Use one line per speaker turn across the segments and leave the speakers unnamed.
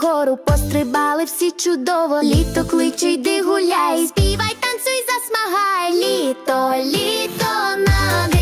вгору пострибали всі чудово. Літо кличе, йди гуляй, співай, танцюй, засмагай, літо, літо на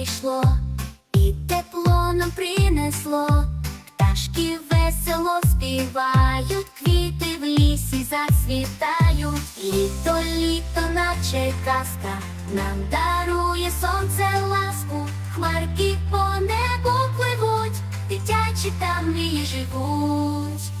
прийшло, і тепло нам принесло, пташки весело співають, квіти в лісі зацвітають, літо літо, наче казка, нам дарує сонце ласку, хмарки по небу пливуть, дитячі там мрії живуть.